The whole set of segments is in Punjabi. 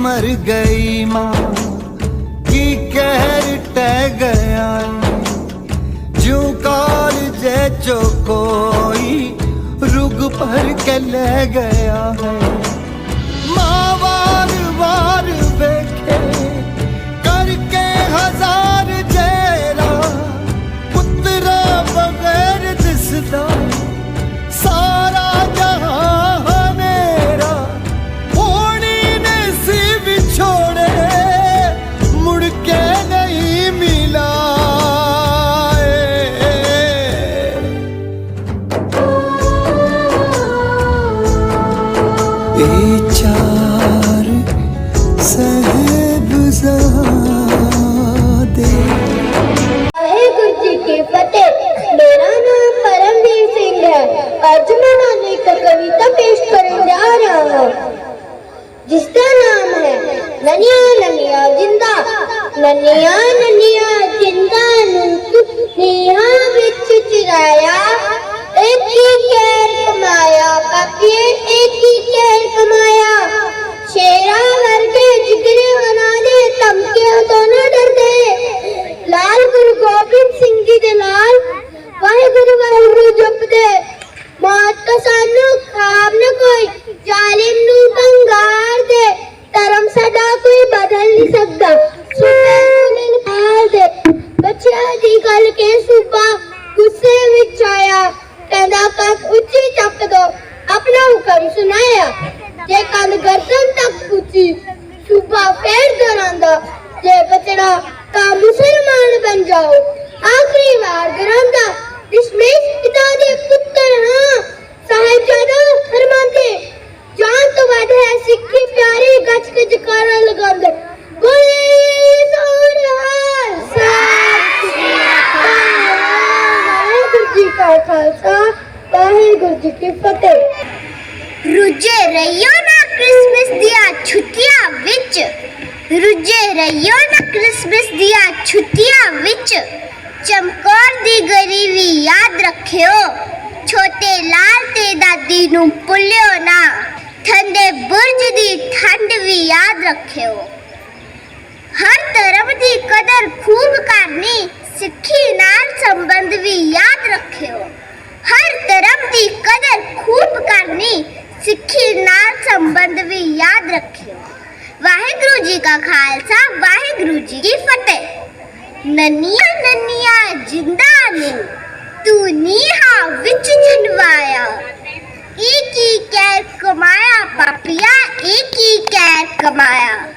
मर गई माँ की कहर टह गया। जो काल जय चो कोई रुग भर के ले गया है। ਜਿਸ ਦਾ ਨਾਮ ਹੈ ਨਨੀਆਂ ਨਨੀਆਂ ਜਿੰਦਾ ਨਨੀਆਂ ਨਨੀਆਂ ਜਿੰਦਾ ਨੂੰ ਨੀਹਾਂ ਵਿੱਚ ਚਿਰਾਇਆ ਇੱਕ ਹੀ ਕੈਰ ਕਮਾਇਆ ਪਾਪੀਏ ਇੱਕ ਹੀ ਕੈਰ ਵਿੱਚ ਆਇਆ, ਕਹਿੰਦਾ ਕੱਖ ਉੱਚੀ ਚੱਕ ਦੋ, ਆਪਣਾ ਹੁਕਮ ਸੁਣਾਇਆ। ਜੇ ਕੰਨ ਗਰਦਨ ਤੱਕ ਪੁੱਛੀ ਸੂਬਾ ਫੇਰ ਦਰਾਂਦਾ। ਜੇ ਬਚੜਾ ਤਾਂ ਮੁਸਲਮਾਨ ਬਣ ਜਾਓ। ਆਖਰੀ ਵਾਰ ਦਰਾਂਦਾ, ਦਸ਼ਮੇਸ਼ ਪਿਤਾ ਦੇ ਪੁੱਤਰ ਹਾਂ, ਸਾਹਿਬਜ਼ਾਦਾ ਫਰਮਾਉਂਦੇ ਜਾਨ ਤੋਂ ਵੱਧ ਹੈ ਸਿੱਖੀ ਪਿਆਰੀ ਗੱਜ ਕੇ ਜਕਾਰਾ ਲਗਾਉਂਦੇ। ਬੋਲੇ ਸੋਹਣਾ ਵਾਹਿਗੁਰੂ ਜੀ ਕਾ ਖਾਲਸਾ ਵਾਹਿਗੁਰੂ ਜੀ ਕੀ ਫਤਿਹ? ਰੁੱਝੇ ਰਹੀਓ ਨਾ ਕ੍ਰਿਸਮਸ ਦੀਆਂ ਛੁੱਟੀਆਂ ਵਿੱਚ। ਰੁੱਝੇ ਰਹੀਓ ਨਾ ਕ੍ਰਿਸਮਸ ਦੀਆਂ ਛੁੱਟੀਆਂ ਵਿੱਚ। ਚਮਕੌਰ ਦੀ ਗਰੀਬੀ ਯਾਦ ਰੱਖਿਓ। ਛੋਟੇ ਲਾਲ ਤੇ ਦਾਦੀ ਨੂੰ ਭੁੱਲਿਓ ਨਾ। ਠੰਡੇ ਬੁਰਜ ਦੀ ਠੰਡ ਵੀ ਯਾਦ ਰੱਖਿਓ। ਹਰ ਧਰਮ ਦੀ ਕਦਰ ਖੂਬ ਕਰਨੀ, ਸਿੱਖੀ ਨਾਲ ਸੰਬੰਧ ਵੀ ਯਾਦ ਰੱਖਿਓ। ਹਰ ਧਰਮ ਦੀ ਕਦਰ ਖੂਬ ਕਰਨੀ, ਸਿੱਖੀ ਨਾਲ ਸੰਬੰਧ ਵੀ ਯਾਦ ਰੱਖਿਓ। ਵਾਹਿਗੁਰੂ ਜੀ ਕਾ ਖਾਲਸਾ, ਵਾਹਿਗੁਰੂ ਜੀ ਕੀ ਫਤਿਹ। ਨੰਨੀਆਂ ਨੰਨੀਆਂ ਜਿੰਦਾ ਨੇ, ਤੂੰ ਨੀਹਾ ਵਿੱਚ ਜਨਵਾਇਆ ਇੱਕ ਹੀ ਕਹਿ ਕਮਾਇਆ ਪਾਪੀਆ ਇੱਕ ਹੀ ਕਹਿ ਕਮਾਇਆ।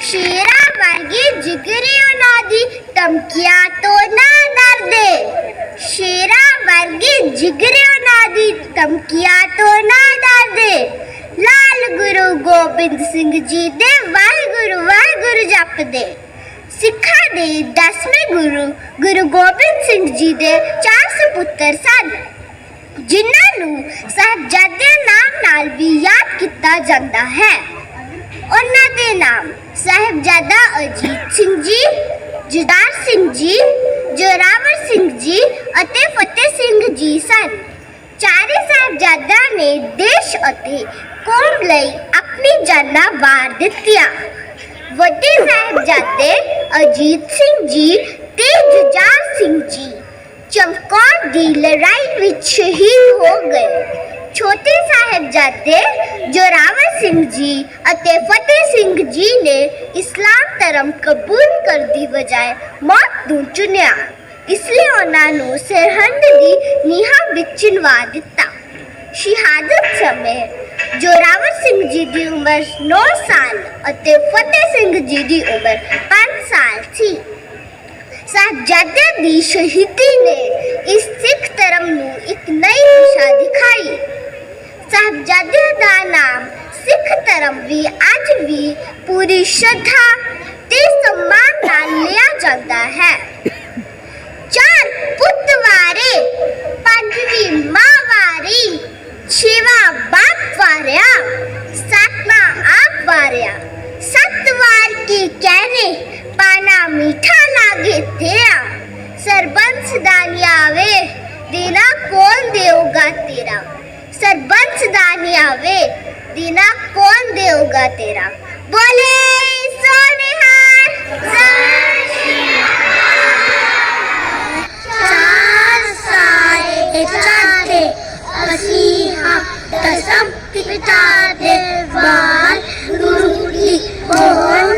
ਸ਼ੇਰਾ ਵਰਗੇ ਜਿਗਰੇ ਉਹਨਾਂ ਦੀ ਧਮਕੀਆਂ ਤੋਂ ਨਾ ਡਰਦੇ। ਸ਼ੇਰਾ ਵਰਗੇ ਜਿਗਰੇ ਉਹਨਾਂ ਦੀ ਧਮਕੀਆਂ ਤੋਂ ਨਾ ਡਰਦੇ। ਲਾਲ ਗੁਰੂ ਗੋਬਿੰਦ ਸਿੰਘ ਜੀ ਦੇ ਵਾਹਿਗੁਰੂ ਵਾਹਿਗੁਰੂ ਜਪਦੇ। ਸਿੱਖਾਂ ਦੇ 10ਵੇਂ ਗੁਰੂ ਗੁਰੂ ਗੋਬਿੰਦ ਸਿੰਘ ਜੀ ਦੇ ਚਾਰ ਸੁਪੁੱਤਰ ਸਨ, ਜਿਨ੍ਹਾਂ ਨੂੰ ਸਾਹਿਬਜ਼ਾਦੇ ਨਾਮ ਨਾਲ ਵੀ ਯਾਦ ਕੀਤਾ ਜਾਂਦਾ ਹੈ। ਉਹਨਾਂ ਦੇ ਨਾਮ ਸਾਹਿਬਜ਼ਾਦਾ ਅਜੀਤ ਸਿੰਘ ਜੀ ਜੁਦਾਰ ਸਿੰਘ ਜੀ, ਜੋਰਾਵਰ ਸਿੰਘ ਜੀ ਅਤੇ ਫਤਿਹ ਸਿੰਘ ਜੀ ਸਨ। ਚਾਰੇ ਸਾਹਿਬਜ਼ਾਦਿਆਂ ਨੇ ਦੇਸ਼ ਅਤੇ ਕੌਮ ਲਈ ਆਪਣੀ ਜਾਨਾਂ ਵਾਰ ਦਿੱਤੀਆਂ। ਵੱਡੇ ਸਾਹਿਬਜ਼ਾਦੇ ਅਜੀਤ ਸਿੰਘ ਜੀ ਤੇ ਜੁਝਾਰ ਸਿੰਘ ਜੀ ਚਮਕੌਰ ਦੀ ਲੜਾਈ ਵਿੱਚ ਸ਼ਹੀਦ ਹੋ ਗਏ। ਛੋਟੇ ਸਾਹਿਬਜ਼ਾਦੇ ਜੋਰਾਵਰ ਸਿੰਘ ਜੀ ਅਤੇ ਫਤਿਹ ਸਿੰਘ ਜੀ ਨੇ ਇਸਲਾਮ ਧਰਮ ਕਬੂਲ ਕਰਨ ਦੀ ਬਜਾਏ ਮੌਤ ਨੂੰ ਚੁਣਿਆ, ਇਸ ਲਈ ਉਹਨਾਂ ਨੂੰ ਸਰਹੰਦ ਦੀ ਨੀਹਾਂ ਵਿੱਚ ਚਿਣਵਾ ਦਿੱਤਾ। ਸ਼ਹਾਦਤ ਸਮੇਂ ਜੋਰਾਵਰ ਸਿੰਘ ਜੀ ਦੀ ਉਮਰ 9 ਸਾਲ ਅਤੇ ਫਤਿਹ ਸਿੰਘ ਜੀ ਦੀ ਉਮਰ 5 ਸਾਲ ਸੀ। ਸਾਹਿਬਜ਼ਾਦਿਆਂ ਦੀ ਸ਼ਹੀਦੀ ਨੇ ਇਸ ਸਿੱਖ ਧਰਮ ਨੂੰ ਇੱਕ ਨਈ ਦਿਸ਼ਾ ਦਿਖਾਈ। ਸਾਹਿਬਜ਼ਾਦਿਆਂ ਦਾ ਨਾਮ ਸਿੱਖ ਧਰਮ ਵੀ ਅੱਜ ਵੀ ਪੂਰੀ ਸ਼ਰਧਾ ਤੇ ਸਨਮਾਨ ਸਰਬੰਸ ਦਾ ਨਿਆਵੇ ਦੇਣਾ ਕੌਣ ਦੇਊਗਾ ਤੇਰਾ ਬੋਲੇ ਚਾਰ ਸਾਰੇ ਚਾਹਤੇ ਅਸੀਂ ਹਾਂ ਦਸਮ ਪਿਤਾ ਦੇ ਵਾਰ ਗੁਰੂ ਦੀ ਹੋਣ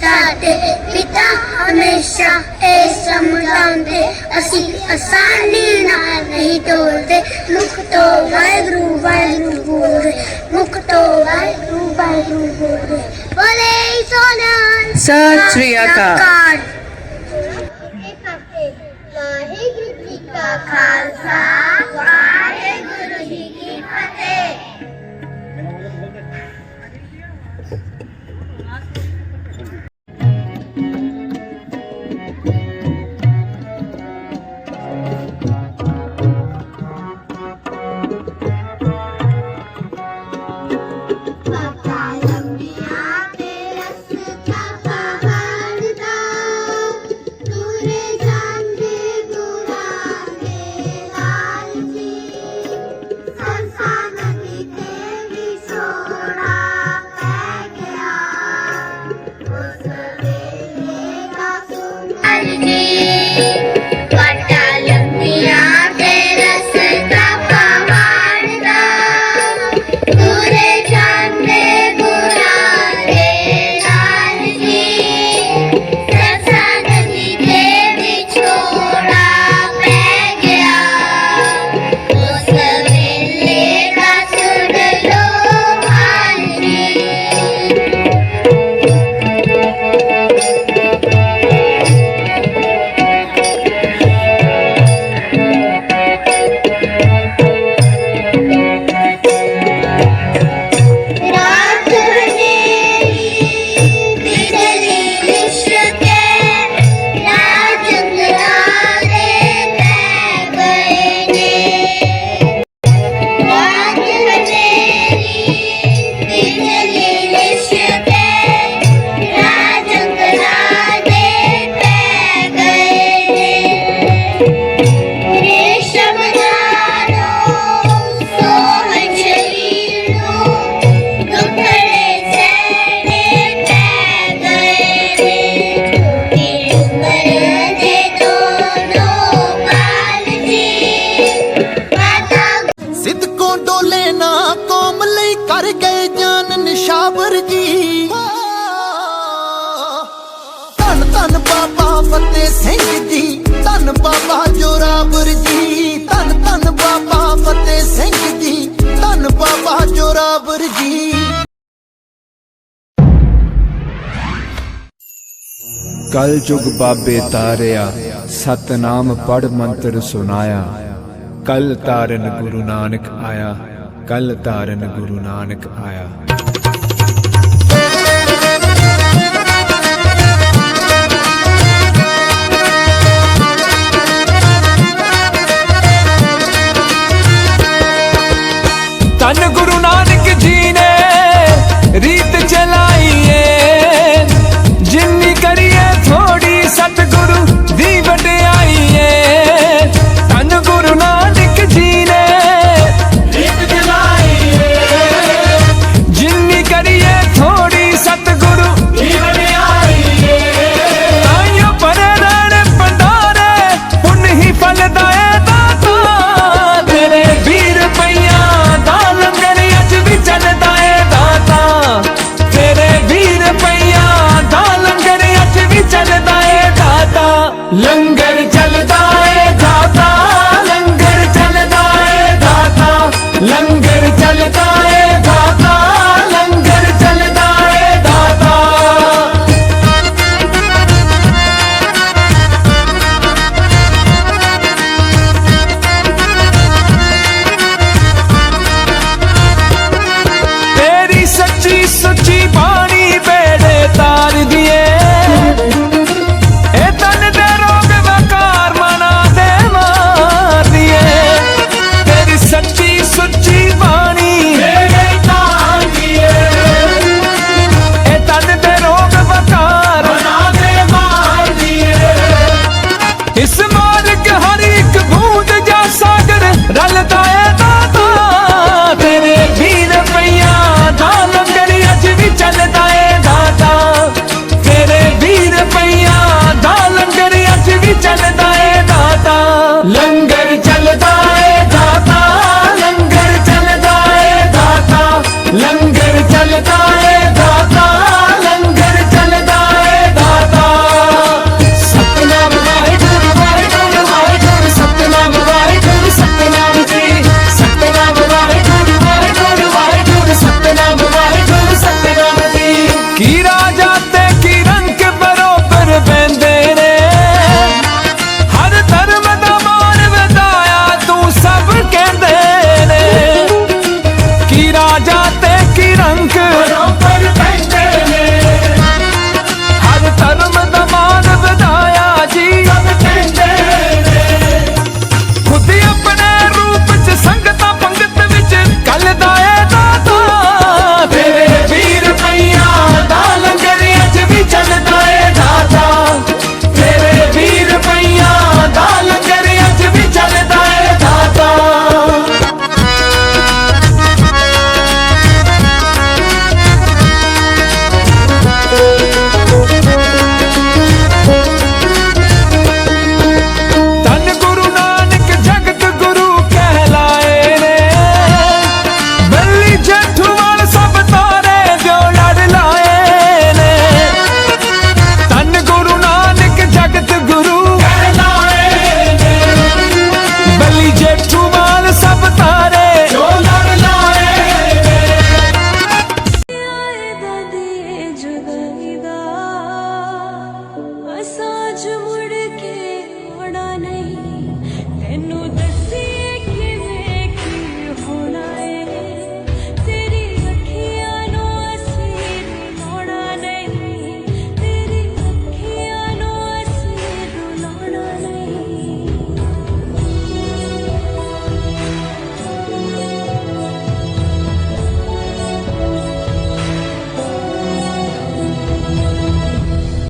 ਸਾਡੇ ਪਿਤਾ ਹਮੇਸ਼ਾ ਇਹ ਸਮਝਾਉਂਦੇ ਅਸੀਂ ਆਸਾਨੀ ਨਾਲ ਨਹੀਂ ਡੋਲਦੇ ਮੁਖ ਤੋਂ ਵਾਹਿਗੁਰੂ ਵਾਹਿਗੁਰੂ ਬੋਲਦੇ। ਮੁਖ ਤੋਂ ਵਾਹਿਗੁਰੂ ਵਾਹਿਗੁਰੂ ਬੋਲਦੇ। ਬੋਲੇ ਸੋਨਨ ਸਤਿ ਸ੍ਰੀ ਅਕਾਲ। ਵਾਹਿਗੁਰੂ ਜੀ ਕਾ ਖਾਲਸਾ ਧੰਨ ਬਾਬਾ ਫਤਿਹ ਸਿੰਘ ਜੀ। ਧੰਨ ਬਾਬਾ ਜੋਰਾਵਰ ਜੀ। ਧੰਨ ਧੰਨ ਬਾਬਾ ਫਤਿਹ ਸਿੰਘ ਜੀ। ਧੰਨ ਬਾਬਾ ਜੋਰਾਵਰ ਜੀ। ਕਲ ਜੁਗ ਬਾਬੇ ਤਾਰਿਆ, ਸਤਨਾਮ ਪੜ ਮੰਤਰ ਸੁਨਾਇਆ ਕਲ ਤਾਰਨ ਗੁਰੂ ਨਾਨਕ ਆਇਆ ਕਲ ਤਾਰਨ ਗੁਰੂ ਨਾਨਕ ਆਇਆ। கண்ணு குடு time.